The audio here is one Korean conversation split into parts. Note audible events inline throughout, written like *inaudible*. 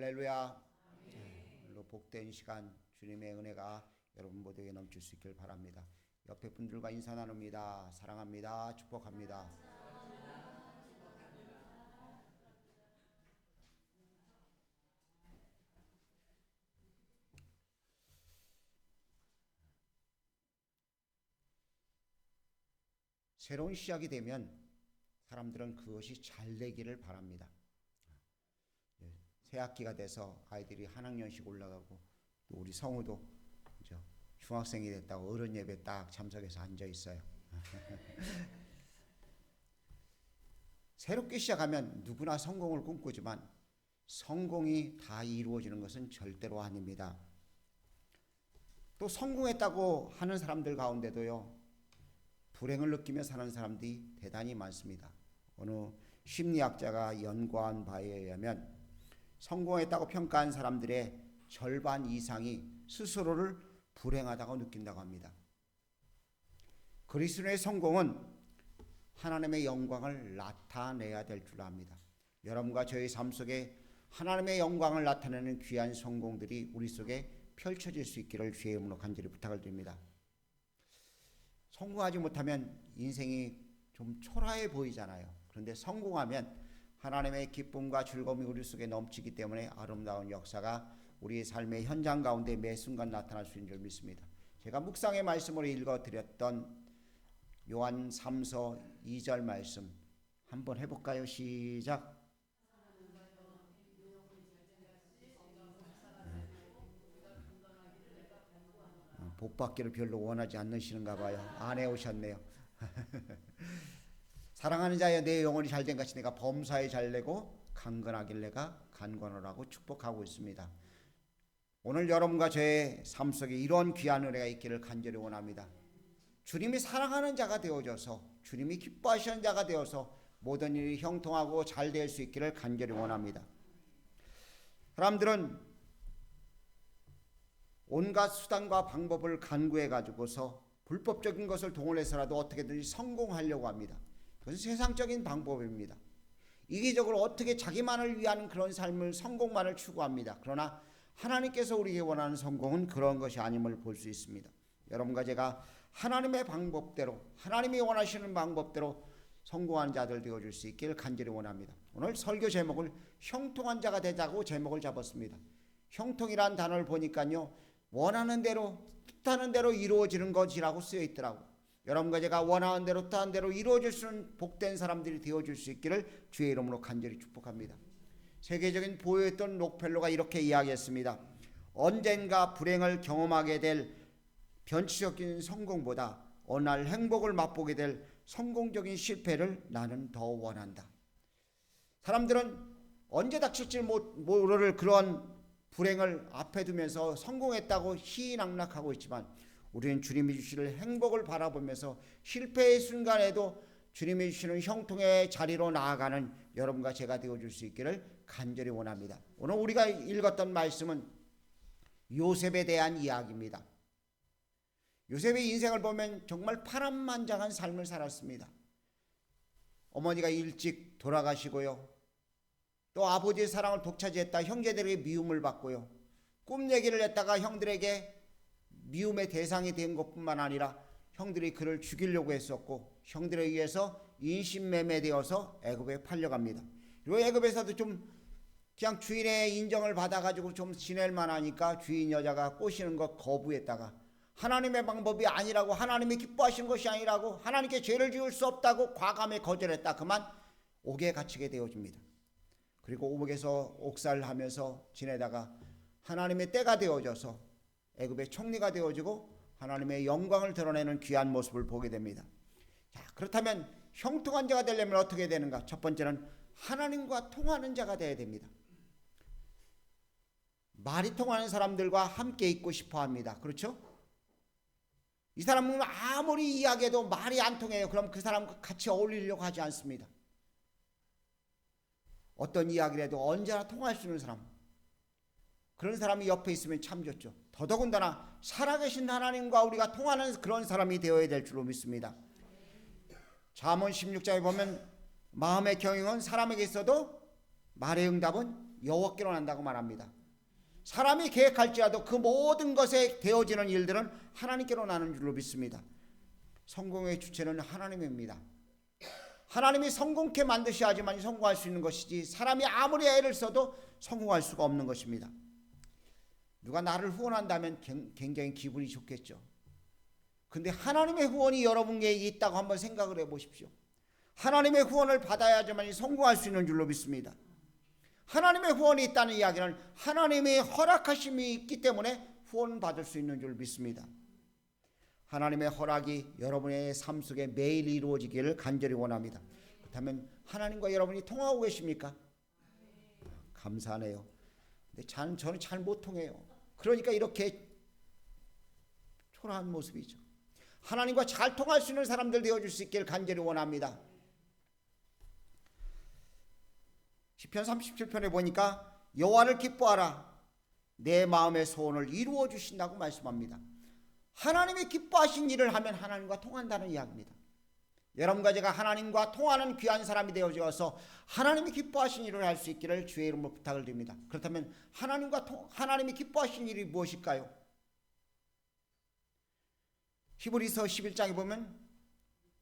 할렐루야. 오늘도 복된 시간 주님의 은혜가 여러분 모두에게 넘칠 수 있길 바랍니다. 옆에 분들과 인사 나눕니다. 사랑합니다. 축복합니다. 새로운 시작이 되면 사람들은 그것이 잘 되기를 바랍니다. 예, 새 학기가 돼서 아이들이 한 학년씩 올라가고 또 우리 성우도 그죠? 중학생이 됐다고 어른 예배 딱 참석해서 앉아 있어요. *laughs* 새롭게 시작하면 누구나 성공을 꿈꾸지만 성공이 다 이루어지는 것은 절대로 아닙니다. 또 성공했다고 하는 사람들 가운데도요. 불행을 느끼며 사는 사람들이 대단히 많습니다. 어느 심리학자가 연구한 바에 의하면 성공했다고 평가한 사람들의 절반 이상이 스스로를 불행하다고 느낀다고 합니다. 그리스도의 성공은 하나님의 영광을 나타내야 될 줄 압니다. 여러분과 저의 삶 속에 하나님의 영광을 나타내는 귀한 성공들이 우리 속에 펼쳐질 수 있기를 주의 이름으로 간절히 부탁을 드립니다. 성공하지 못하면 인생이 좀 초라해 보이잖아요. 그런데 성공하면 하나님의 기쁨과 즐거움이 우리 속에 넘치기 때문에 아름다운 역사가 우리의 삶의 현장 가운데 매 순간 나타날 수 있는 줄 믿습니다. 제가 묵상의 말씀으로 읽어 드렸던 요한 3서 2절 말씀 한번 해 볼까요? 시작. 복 받기를 별로 원하지 않으시는가 봐요. 안 해오셨네요. *laughs* 사랑하는 자여 내 영혼이 잘된 같이 내가 범사에 잘되고 강건하길 내가 간건하라고 축복하고 있습니다. 오늘 여러분과 저의 삶 속에 이런 귀한 은혜가 있기를 간절히 원합니다. 주님이 사랑하는 자가 되어져서 주님이 기뻐하시는 자가 되어서 모든 일이 형통하고 잘 될 수 있기를 간절히 원합니다. 사람들은 온갖 수단과 방법을 간구해 가지고서 불법적인 것을 동원해서라도 어떻게든지 성공하려고 합니다. 그것은 세상적인 방법입니다. 이기적으로 어떻게 자기만을 위한 그런 삶을 성공만을 추구합니다. 그러나 하나님께서 우리에게 원하는 성공은 그런 것이 아님을 볼 수 있습니다. 여러분과 제가 하나님의 방법대로 하나님이 원하시는 방법대로 성공한 자들 되어줄 수 있기를 간절히 원합니다. 오늘 설교 제목을 형통한 자가 되자고 제목을 잡았습니다. 형통이란 단어를 보니까요. 원하는 대로 뜻하는 대로 이루어지는 것이라고 쓰여 있더라고. 여러분과 제가 원하는 대로 뜻하는 대로 이루어질 수 있는 복된 사람들이 되어줄 수 있기를 주의 이름으로 간절히 축복합니다. 세계적인 보였던 록펠로가 이렇게 이야기했습니다. 언젠가 불행을 경험하게 될 변치적인 성공보다 어느 날 행복을 맛보게 될 성공적인 실패를 나는 더 원한다. 사람들은 언제 닥칠지 모를 그런 불행을 앞에 두면서 성공했다고 희낙락하고 있지만 우리는 주님이 주시는 행복을 바라보면서 실패의 순간에도 주님이 주시는 형통의 자리로 나아가는 여러분과 제가 되어줄 수 있기를 간절히 원합니다. 오늘 우리가 읽었던 말씀은 요셉에 대한 이야기입니다. 요셉의 인생을 보면 정말 파란만장한 삶을 살았습니다. 어머니가 일찍 돌아가시고요. 또 아버지의 사랑을 독차지했다 형제들에게 미움을 받고요. 꿈 얘기를 했다가 형들에게 미움의 대상이 된 것뿐만 아니라 형들이 그를 죽이려고 했었고 형들에 의해서 인신매매되어서 애굽에 팔려갑니다. 그리고 애굽에서도 좀 그냥 주인의 인정을 받아가지고 좀 지낼 만하니까 주인 여자가 꼬시는 것 거부했다가 하나님의 방법이 아니라고 하나님이 기뻐하시는 것이 아니라고 하나님께 죄를 지을 수 없다고 과감히 거절했다 그만 옥에 갇히게 되어집니다. 그리고 옥에서 옥살하면서 지내다가 하나님의 때가 되어져서 애굽의 총리가 되어지고 하나님의 영광을 드러내는 귀한 모습을 보게 됩니다. 자, 그렇다면 형통한 자가 되려면 어떻게 되는가? 첫 번째는 하나님과 통하는 자가 되어야 됩니다. 말이 통하는 사람들과 함께 있고 싶어 합니다. 그렇죠? 이 사람은 아무리 이야기해도 말이 안 통해요. 그럼 그 사람과 같이 어울리려고 하지 않습니다. 어떤 이야기를 해도 언제나 통할 수 있는 사람. 그런 사람이 옆에 있으면 참 좋죠. 더더군다나 살아계신 하나님과 우리가 통하는 그런 사람이 되어야 될 줄로 믿습니다. 잠언 16장에 보면 마음의 경영은 사람에게 있어도 말의 응답은 여호와께로 난다고 말합니다. 사람이 계획할지라도 그 모든 것에 되어지는 일들은 하나님께로 나는 줄로 믿습니다. 성공의 주체는 하나님입니다. 하나님이 성공케 만드셔야지만 성공할 수 있는 것이지 사람이 아무리 애를 써도 성공할 수가 없는 것입니다. 누가 나를 후원한다면 굉장히 기분이 좋겠죠. 근데 하나님의 후원이 여러분에게 있다고 한번 생각을 해 보십시오. 하나님의 후원을 받아야지만 성공할 수 있는 줄로 믿습니다. 하나님의 후원이 있다는 이야기는 하나님의 허락하심이 있기 때문에 후원 받을 수 있는 줄 믿습니다. 하나님의 허락이 여러분의 삶 속에 매일 이루어지기를 간절히 원합니다. 그렇다면 하나님과 여러분이 통하고 계십니까? 감사하네요. 근데 저는 잘 못 통해요. 그러니까 이렇게 초라한 모습이죠. 하나님과 잘 통할 수 있는 사람들 되어줄 수 있기를 간절히 원합니다. 시편 37편에 보니까 여호와를 기뻐하라 내 마음의 소원을 이루어 주신다고 말씀합니다. 하나님이 기뻐하신 일을 하면 하나님과 통한다는 이야기입니다. 여러분과 제가 하나님과 통하는 귀한 사람이 되어져서 하나님이 기뻐하신 일을 할 수 있기를 주의 이름으로 부탁을 드립니다. 그렇다면 하나님과 통, 하나님이 기뻐하신 일이 무엇일까요? 히브리서 11장에 보면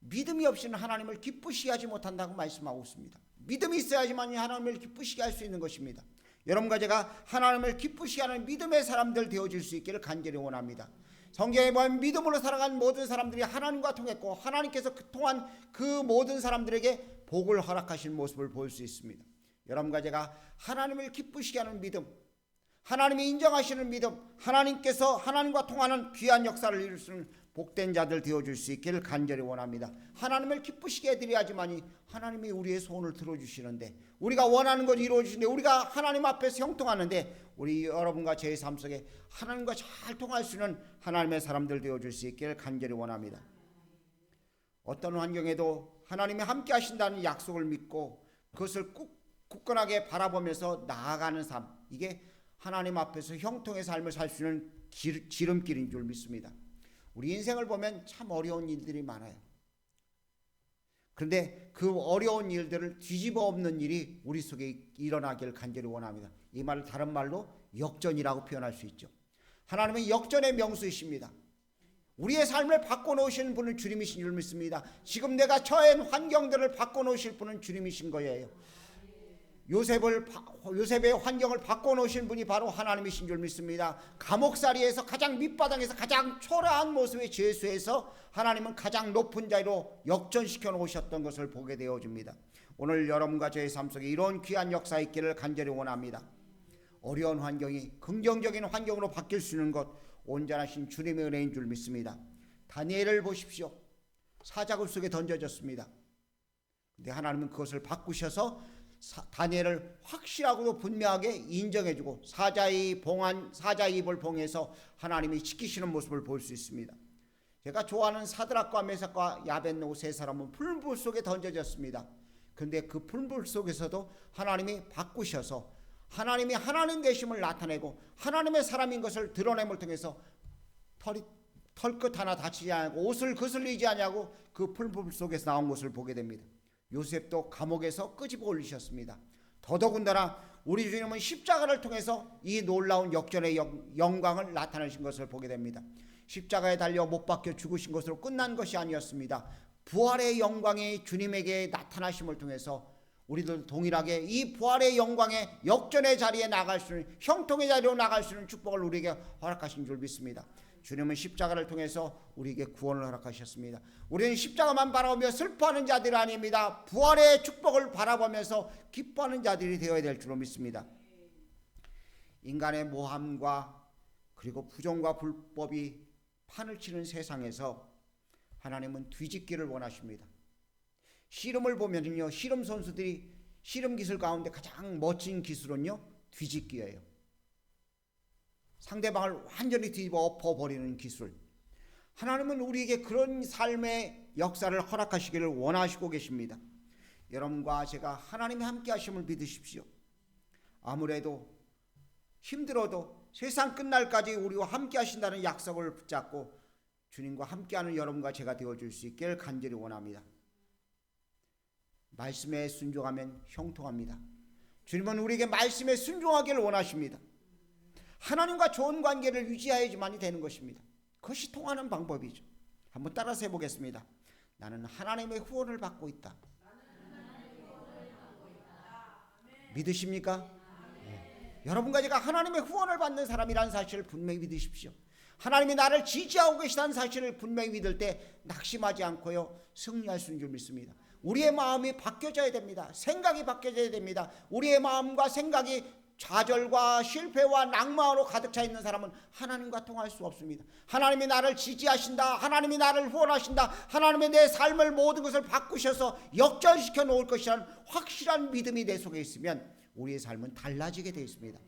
믿음이 없이는 하나님을 기쁘시게 하지 못한다고 말씀하고 있습니다. 믿음이 있어야지만 하나님을 기쁘시게 할 수 있는 것입니다. 여러분과 제가 하나님을 기쁘시게 하는 믿음의 사람들 되어질 수 있기를 간절히 원합니다. 성경에 보면 믿음으로 살아간 모든 사람들이 하나님과 통했고 하나님께서 그 통한 그 모든 사람들에게 복을 허락하신 모습을 볼 수 있습니다. 여러분과 제가 하나님을 기쁘시게 하는 믿음, 하나님이 인정하시는 믿음, 하나님께서 하나님과 통하는 귀한 역사를 이룰 수 있는 복된 자들 되어줄 수 있기를 간절히 원합니다. 하나님을 기쁘시게 해드려야지만이 하나님이 우리의 소원을 들어주시는데 우리가 원하는 것 이루어주시는데 우리가 하나님 앞에서 형통하는데 우리 여러분과 제 삶 속에 하나님과 잘 통할 수 있는 하나님의 사람들 되어줄 수 있기를 간절히 원합니다. 어떤 환경에도 하나님이 함께 하신다는 약속을 믿고 그것을 꾹 굳건하게 바라보면서 나아가는 삶 이게 하나님 앞에서 형통의 삶을 살 수 있는 지름길인 줄 믿습니다. 우리 인생을 보면 참 어려운 일들이 많아요. 그런데 그 어려운 일들을 뒤집어 엎는 일이 우리 속에 일어나길 간절히 원합니다. 이 말을 다른 말로 역전이라고 표현할 수 있죠. 하나님은 역전의 명수이십니다. 우리의 삶을 바꿔놓으시는 분은 주님이신 줄 믿습니다. 지금 내가 처한 환경들을 바꿔놓으실 분은 주님이신 거예요. 요셉을 요셉의 환경을 바꿔 놓으신 분이 바로 하나님이신 줄 믿습니다. 감옥살이에서 가장 밑바닥에서 가장 초라한 모습의 죄수에서 하나님은 가장 높은 자리로 역전시켜 놓으셨던 것을 보게 되어집니다. 오늘 여러분과 저의 삶 속에 이런 귀한 역사 있기를 간절히 원합니다. 어려운 환경이 긍정적인 환경으로 바뀔 수 있는 것 온전하신 주님의 은혜인 줄 믿습니다. 다니엘을 보십시오. 사자굴 속에 던져졌습니다. 근데 하나님은 그것을 바꾸셔서 다니엘을 확실하고도 분명하게 인정해주고 사자의 봉한 사자의 입을 봉해서 하나님이 지키시는 모습을 볼 수 있습니다. 제가 좋아하는 사드락과 메삭과 야벤노 세 사람은 풀불 속에 던져졌습니다. 근데 그 풀불 속에서도 하나님이 바꾸셔서 하나님이 하나님 되심을 나타내고 하나님의 사람인 것을 드러냄을 통해서 털이 털끝 하나 다치지 않고 옷을 거슬리지 않냐고 그 풀불 속에서 나온 것을 보게 됩니다. 요셉도 감옥에서 끄집어 올리셨습니다. 더더군다나 우리 주님은 십자가를 통해서 이 놀라운 역전의 영광을 나타내신 것을 보게 됩니다. 십자가에 달려 못 박혀 죽으신 것으로 끝난 것이 아니었습니다. 부활의 영광이 주님에게 나타나심을 통해서 우리들 동일하게 이 부활의 영광의 역전의 자리에 나갈 수 있는 형통의 자리로 나갈 수 있는 축복을 우리에게 허락하신 줄 믿습니다. 주님은 십자가를 통해서 우리에게 구원을 허락하셨습니다. 우리는 십자가만 바라보며 슬퍼하는 자들이 아닙니다. 부활의 축복을 바라보면서 기뻐하는 자들이 되어야 될 줄로 믿습니다. 인간의 모함과 그리고 부정과 불법이 판을 치는 세상에서 하나님은 뒤집기를 원하십니다. 씨름을 보면요, 씨름 선수들이 씨름 기술 가운데 가장 멋진 기술은요, 뒤집기예요. 상대방을 완전히 뒤집어 엎어버리는 기술. 하나님은 우리에게 그런 삶의 역사를 허락하시기를 원하시고 계십니다. 여러분과 제가 하나님의 함께 하심을 믿으십시오. 아무래도 힘들어도 세상 끝날까지 우리와 함께 하신다는 약속을 붙잡고 주님과 함께하는 여러분과 제가 되어줄 수 있기를 간절히 원합니다. 말씀에 순종하면 형통합니다. 주님은 우리에게 말씀에 순종하기를 원하십니다. 하나님과 좋은 관계를 유지해야지만이 되는 것입니다. 그것이 통하는 방법이죠. 한번 따라서 해보겠습니다. 나는 하나님의 후원을 받고 있다. 믿으십니까? 네. 여러분과 제가 하나님의 후원을 받는 사람이라는 사실을 분명히 믿으십시오. 하나님이 나를 지지하고 계시다는 사실을 분명히 믿을 때 낙심하지 않고요 승리할 수 있는 줄 믿습니다. 우리의 마음이 바뀌어져야 됩니다. 생각이 바뀌어져야 됩니다. 우리의 마음과 생각이 좌절과 실패와 낭만으로 가득 차 있는 사람은 하나님과 통할 수 없습니다. 하나님이 나를 지지하신다. 하나님이 나를 후원하신다. 하나님의 내 삶을 모든 것을 바꾸셔서 역전시켜 놓을 것이라는 확실한 믿음이 내 속에 있으면 우리의 삶은 달라지게 되어 있습니다.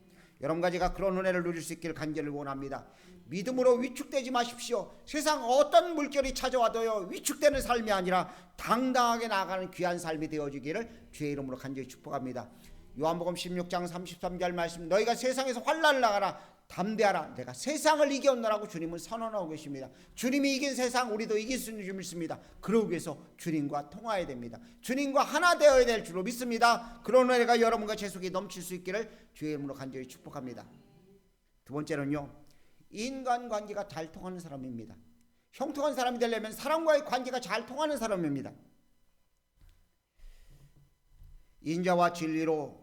여러분과 제가 그런 은혜를 누릴 수 있기를 간절히 원합니다. 믿음으로 위축되지 마십시오. 세상 어떤 물결이 찾아와도요 위축되는 삶이 아니라 당당하게 나아가는 귀한 삶이 되어지기를 주의 이름으로 간절히 축복합니다. 요한복음 16장 33절 말씀 너희가 세상에서 환란을 나가라 담대하라 내가 세상을 이겼노라고 주님은 선언하고 계십니다. 주님이 이긴 세상 우리도 이길 수 있는 줄 믿습니다. 그러기 위해서 주님과 통화해야 됩니다. 주님과 하나 되어야 될 줄로 믿습니다. 그런 은혜가 여러분과 제 속에 넘칠 수 있기를 주의 이름으로 간절히 축복합니다. 두 번째는요. 인간 관계가 잘 통하는 사람입니다. 형통한 사람이 되려면 사람과의 관계가 잘 통하는 사람입니다. 인자와 진리로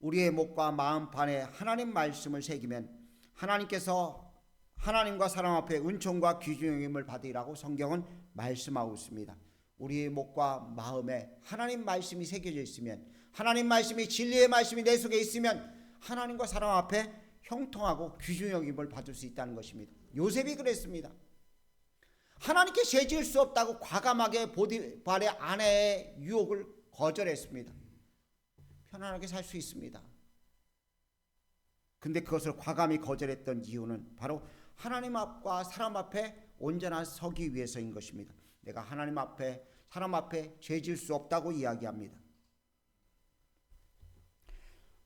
우리의 목과 마음판에 하나님 말씀을 새기면 하나님께서 하나님과 사람 앞에 은총과 귀중함을 받으라고 성경은 말씀하고 있습니다. 우리의 목과 마음에 하나님 말씀이 새겨져 있으면 하나님 말씀이 진리의 말씀이 내 속에 있으면 하나님과 사람 앞에 형통하고 귀중함을 받을 수 있다는 것입니다. 요셉이 그랬습니다. 하나님께 죄 지을 수 없다고 과감하게 보디발의 아내의 유혹을 거절했습니다. 편안하게 살 수 있습니다. 근데 그것을 과감히 거절했던 이유는 바로 하나님 앞과 사람 앞에 온전한 서기 위해서인 것입니다. 내가 하나님 앞에 사람 앞에 죄질 수 없다고 이야기합니다.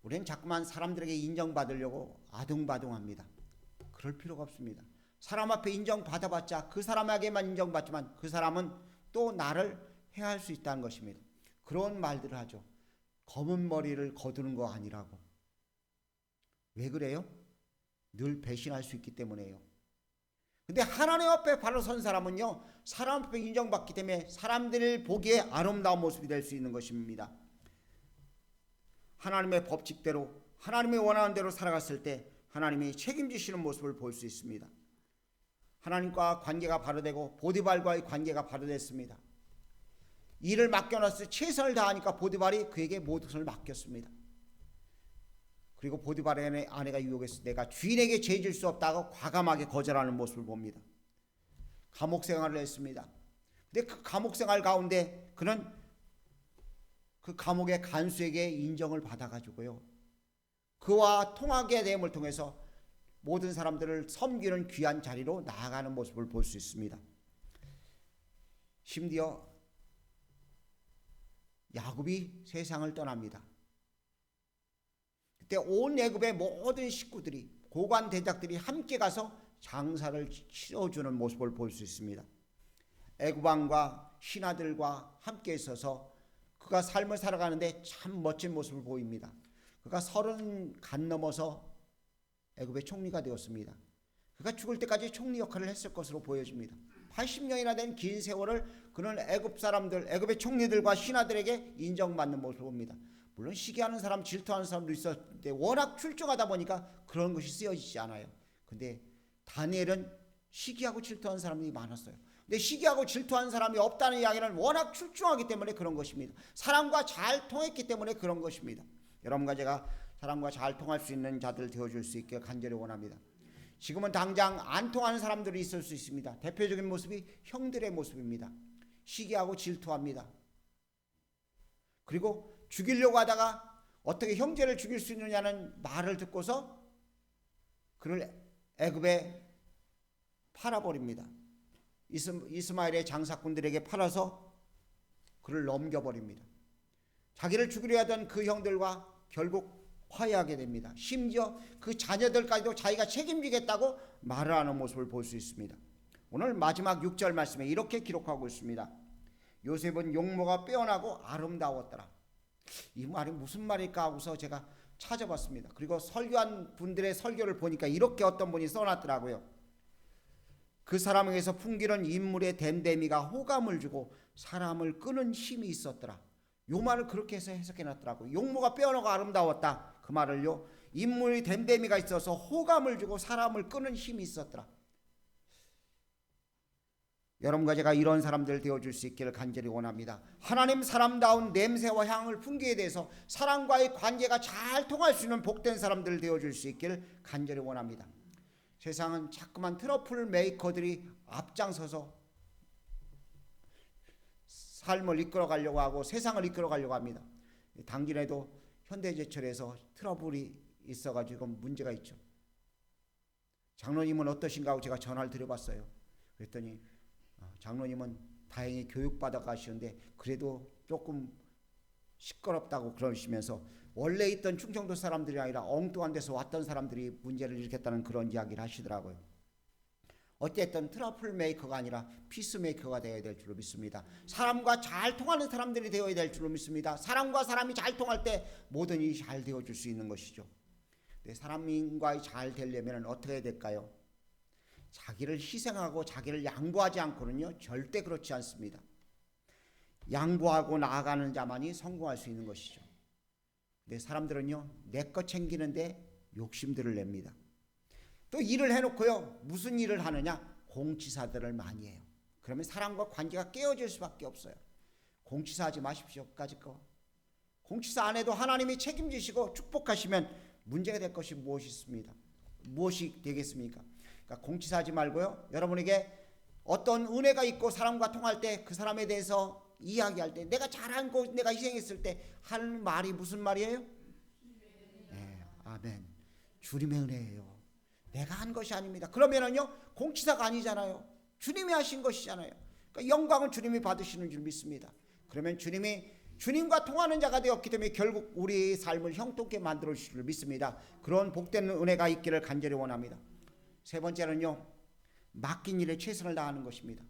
우리는 자꾸만 사람들에게 인정받으려고 아둥바둥합니다. 그럴 필요가 없습니다. 사람 앞에 인정받아봤자 그 사람에게만 인정받지만 그 사람은 또 나를 해할 수 있다는 것입니다. 그런 말들을 하죠. 검은 머리를 거두는 거 아니라고. 왜 그래요? 늘 배신할 수 있기 때문에요. 근데 하나님 앞에 바로 선 사람은요, 사람 앞에 인정받기 때문에 사람들을 보기에 아름다운 모습이 될 수 있는 것입니다. 하나님의 법칙대로, 하나님의 원하는 대로 살아갔을 때 하나님이 책임지시는 모습을 볼 수 있습니다. 하나님과 관계가 바로 되고 보디발과의 관계가 바로 됐습니다. 일을 맡겨놨을 최선을 다하니까 보디발이 그에게 모든 것을 맡겼습니다. 그리고 보디발의 아내가 유혹해서 내가 주인에게 죄질 수 없다고 과감하게 거절하는 모습을 봅니다. 감옥 생활을 했습니다. 근데 그 감옥 생활 가운데 그는 그 감옥의 간수에게 인정을 받아가지고요. 그와 통하게 됨을 통해서 모든 사람들을 섬기는 귀한 자리로 나아가는 모습을 볼 수 있습니다. 심지어 야곱이 세상을 떠납니다. 그때 온 애굽의 모든 식구들이 고관 대작들이 함께 가서 장사를 치러주는 모습을 볼 수 있습니다. 애굽 왕과 신하들과 함께 있어서 그가 삶을 살아가는데 참 멋진 모습을 보입니다. 그가 서른 간 넘어서 애굽의 총리가 되었습니다. 그가 죽을 때까지 총리 역할을 했을 것으로 보여집니다. 80년이나 된 긴 세월을 그는 애굽 사람들, 애굽의 총리들과 신하들에게 인정받는 모습을 봅니다. 물론 시기하는 사람, 질투하는 사람도 있었는데 워낙 출중하다 보니까 그런 것이 쓰여지지 않아요. 근데 다니엘은 시기하고 질투하는 사람이 많았어요. 근데 시기하고 질투하는 사람이 없다는 이야기는 워낙 출중하기 때문에 그런 것입니다. 사람과 잘 통했기 때문에 그런 것입니다. 여러분과 제가 사람과 잘 통할 수 있는 자들 되어줄 수 있게 간절히 원합니다. 지금은 당장 안 통하는 사람들이 있을 수 있습니다. 대표적인 모습이 형들의 모습입니다. 시기하고 질투합니다. 그리고 죽이려고 하다가 어떻게 형제를 죽일 수 있느냐는 말을 듣고서 그를 애굽에 팔아버립니다. 이스마엘의 장사꾼들에게 팔아서 그를 넘겨버립니다. 자기를 죽이려 하던 그 형들과 결국 화해하게 됩니다. 심지어 그 자녀들까지도 자기가 책임지겠다고 말을 하는 모습을 볼 수 있습니다. 오늘 마지막 6절 말씀에 이렇게 기록하고 있습니다. 요셉은 용모가 빼어나고 아름다웠더라. 이 말이 무슨 말일까 하고서 제가 찾아봤습니다. 그리고 설교한 분들의 설교를 보니까 이렇게 어떤 분이 써놨더라고요. 그 사람에게서 풍기는 인물의 댐댐이가 호감을 주고 사람을 끄는 힘이 있었더라. 요 말을 그렇게 해서 해석해 놨더라고요. 용모가 빼어나고 아름다웠다. 그 말을요. 인물의 댐댐이가 있어서 호감을 주고 사람을 끄는 힘이 있었더라. 여러분과 제가 이런 사람들 되어줄 수 있기를 간절히 원합니다. 하나님 사람다운 냄새와 향을 풍기에 대해서 사람과의 관계가 잘 통할 수 있는 복된 사람들 되어줄 수 있기를 간절히 원합니다. 세상은 자꾸만 트러플 메이커들이 앞장서서 삶을 이끌어 가려고 하고 세상을 이끌어 가려고 합니다. 당진에도 현대제철에서 트러블이 있어가지고 문제가 있죠. 장로님은 어떠신가 하고 제가 전화를 드려봤어요. 그랬더니 어, 장로님은 다행히 교육받아 가시는데 그래도 조금 시끄럽다고 그러시면서 원래 있던 충청도 사람들이 아니라 엉뚱한 데서 왔던 사람들이 문제를 일으켰다는 그런 이야기를 하시더라고요. 어쨌든 트러플 메이커가 아니라 피스 메이커가 되어야 될 줄로 믿습니다. 사람과 잘 통하는 사람들이 되어야 될 줄로 믿습니다. 사람과 사람이 잘 통할 때 모든 일이 잘 되어줄 수 있는 것이죠. 네, 사람과 잘 되려면 어떻게 해야 될까요? 자기를 희생하고 자기를 양보하지 않고는요 절대 그렇지 않습니다. 양보하고 나아가는 자만이 성공할 수 있는 것이죠. 네, 사람들은요 내 것 챙기는데 욕심들을 냅니다. 또 일을 해놓고요 무슨 일을 하느냐 공치사들을 많이 해요. 그러면 사람과 관계가 깨어질 수밖에 없어요. 공치사 하지 마십시오까지 거. 공치사 안 해도 하나님이 책임지시고 축복하시면 문제가 될 것이 무엇이 있습니다. 무엇이 되겠습니까? 그러니까 공치사 하지 말고요. 여러분에게 어떤 은혜가 있고 사람과 통할 때 그 사람에 대해서 이야기할 때 내가 잘한 거 내가 희생했을 때 하는 말이 무슨 말이에요? 네, 아멘. 주님의 은혜예요. 내가 한 것이 아닙니다. 그러면은요 공치사가 아니잖아요. 주님이 하신 것이잖아요. 그러니까 영광은 주님이 받으시는 줄 믿습니다. 그러면 주님이 주님과 통하는 자가 되었기 때문에 결국 우리 삶을 형통케 만들어 주실 줄 믿습니다. 그런 복된 은혜가 있기를 간절히 원합니다. 세 번째는요. 맡긴 일에 최선을 다하는 것입니다.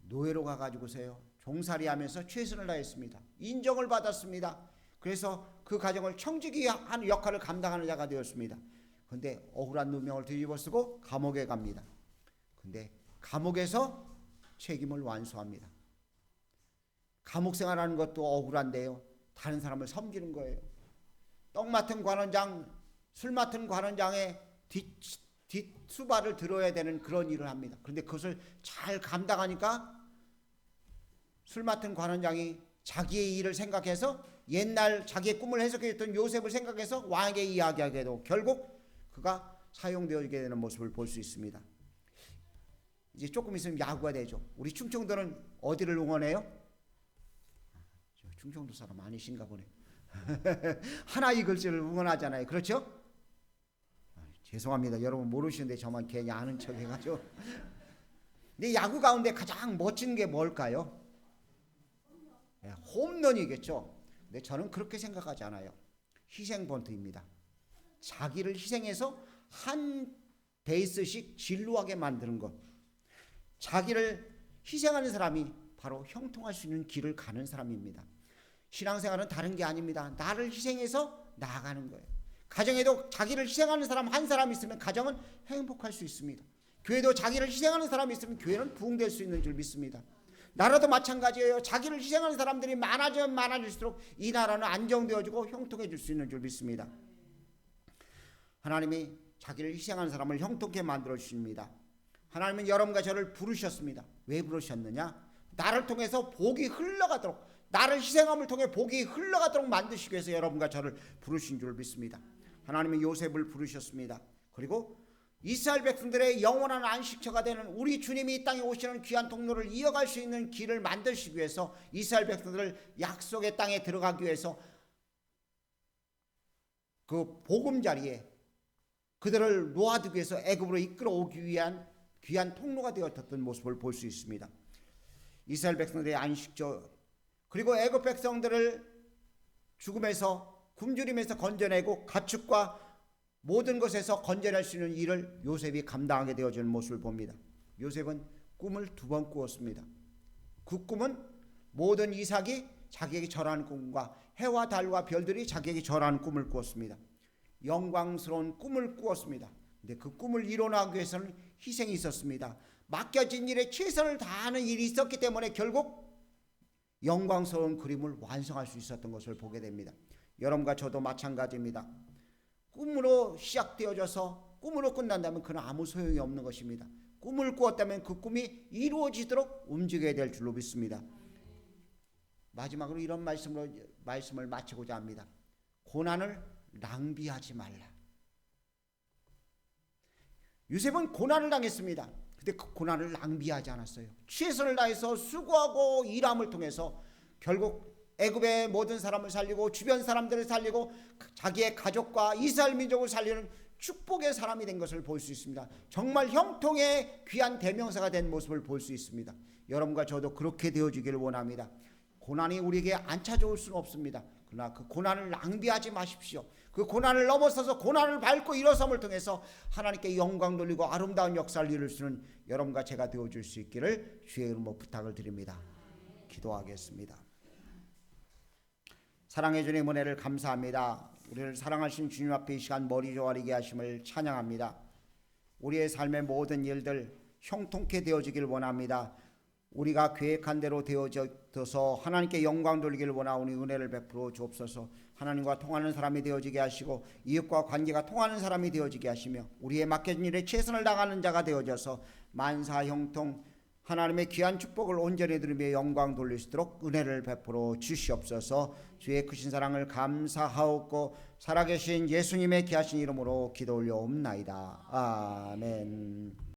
노예로 가 가지고서요. 종살이 하면서 최선을 다했습니다. 인정을 받았습니다. 그래서 그 가정을 청지기 하는 역할을 감당하는 자가 되었습니다. 근데 억울한 누명을 뒤집어 쓰고 감옥에 갑니다. 근데 감옥에서 책임을 완수합니다. 감옥 생활하는 것도 억울한데요. 다른 사람을 섬기는 거예요. 떡 맡은 관원장, 술 맡은 관원장의 뒷, 뒷수발을 들어야 되는 그런 일을 합니다. 그런데 그것을 잘 감당하니까 술 맡은 관원장이 자기의 일을 생각해서 옛날 자기의 꿈을 해석했던 요셉을 생각해서 왕에게 이야기하게 되고 결국 그가 사용되어지게 되는 모습을 볼 수 있습니다. 이제 조금 있으면 야구가 되죠. 우리 충청도는 어디를 응원해요? 충청도 사람 아니신가 보네. *laughs* 하나 이글스를 응원하잖아요. 그렇죠? 죄송합니다. 여러분 모르시는데 저만 괜히 아는 척 해가지고. 근데 야구 가운데 가장 멋진 게 뭘까요? 네, 홈런이겠죠. 근데 저는 그렇게 생각하지 않아요. 희생 번트입니다. 자기를 희생해서 한 베이스씩 진루하게 만드는 것. 자기를 희생하는 사람이 바로 형통할 수 있는 길을 가는 사람입니다. 신앙생활은 다른 게 아닙니다. 나를 희생해서 나아가는 거예요. 가정에도 자기를 희생하는 사람 한 사람 있으면 가정은 행복할 수 있습니다. 교회도 자기를 희생하는 사람이 있으면 교회는 부흥될 수 있는 줄 믿습니다. 나라도 마찬가지예요. 자기를 희생하는 사람들이 많아지면 많아질수록 이 나라는 안정되어지고 형통해질 수 있는 줄 믿습니다. 하나님이 자기를 희생하는 사람을 형통케 만들어 주십니다. 하나님은 여러분과 저를 부르셨습니다. 왜 부르셨느냐? 나를 통해서 복이 흘러가도록 나를 희생함을 통해 복이 흘러가도록 만드시기 위해서 여러분과 저를 부르신 줄 믿습니다. 하나님은 요셉을 부르셨습니다. 그리고 이스라엘 백성들의 영원한 안식처가 되는 우리 주님이 이 땅에 오시는 귀한 통로를 이어갈 수 있는 길을 만드시기 위해서 이스라엘 백성들을 약속의 땅에 들어가기 위해서 그 복음 자리에 그들을 놓아두기 위해서 애굽으로 이끌어 오기 위한 귀한 통로가 되었던 모습을 볼 수 있습니다. 이스라엘 백성들의 안식처 그리고 애굽 백성들을 죽음에서 굶주림에서 건져내고 가축과 모든 것에서 건져낼 수 있는 일을 요셉이 감당하게 되어지는 모습을 봅니다. 요셉은 꿈을 두 번 꾸었습니다. 그 꿈은 모든 이삭이 자기에게 절하는 꿈과 해와 달과 별들이 자기에게 절하는 꿈을 꾸었습니다. 영광스러운 꿈을 꾸었습니다. 근데 그 꿈을 이뤄나가기 위해서는 희생이 있었습니다. 맡겨진 일에 최선을 다하는 일이 있었기 때문에 결국 영광스러운 그림을 완성할 수 있었던 것을 보게 됩니다. 여러분과 저도 마찬가지입니다. 꿈으로 시작되어져서 꿈으로 끝난다면 그는 아무 소용이 없는 것입니다. 꿈을 꾸었다면 그 꿈이 이루어지도록 움직여야 될 줄로 믿습니다. 마지막으로 이런 말씀으로 말씀을 마치고자 합니다. 고난을 낭비하지 말라. 요셉은 고난을 당했습니다. 근데 그 고난을 낭비하지 않았어요. 최선을 다해서 수고하고 일함을 통해서 결국 애굽의 모든 사람을 살리고 주변 사람들을 살리고 자기의 가족과 이스라엘 민족을 살리는 축복의 사람이 된 것을 볼 수 있습니다. 정말 형통의 귀한 대명사가 된 모습을 볼 수 있습니다. 여러분과 저도 그렇게 되어지기를 원합니다. 고난이 우리에게 안 찾아올 수는 없습니다. 그러나 그 고난을 낭비하지 마십시오. 그 고난을 넘어서서 고난을 밟고 일어섬을 통해서 하나님께 영광 돌리고 아름다운 역사를 이룰 수 있는 여러분과 제가 되어줄 수 있기를 주의 이름으로 부탁을 드립니다. 기도하겠습니다. 사랑해 주님 은혜를 감사합니다. 우리를 사랑하신 주님 앞에 이 시간 머리 조아리게 하심을 찬양합니다. 우리의 삶의 모든 일들 형통케 되어지길 원합니다. 우리가 계획한 대로 되어져서 하나님께 영광 돌리기를 원하오니 은혜를 베풀어 주옵소서. 하나님과 통하는 사람이 되어지게 하시고 이웃과 관계가 통하는 사람이 되어지게 하시며 우리의 맡겨진 일에 최선을 다하는 자가 되어져서 만사 형통 하나님의 귀한 축복을 온전히 누리며 영광 돌릴 수 있도록 은혜를 베풀어 주시옵소서. 주의 크신 사랑을 감사하옵고 살아계신 예수님의 귀하신 이름으로 기도 올려옵나이다. 아멘.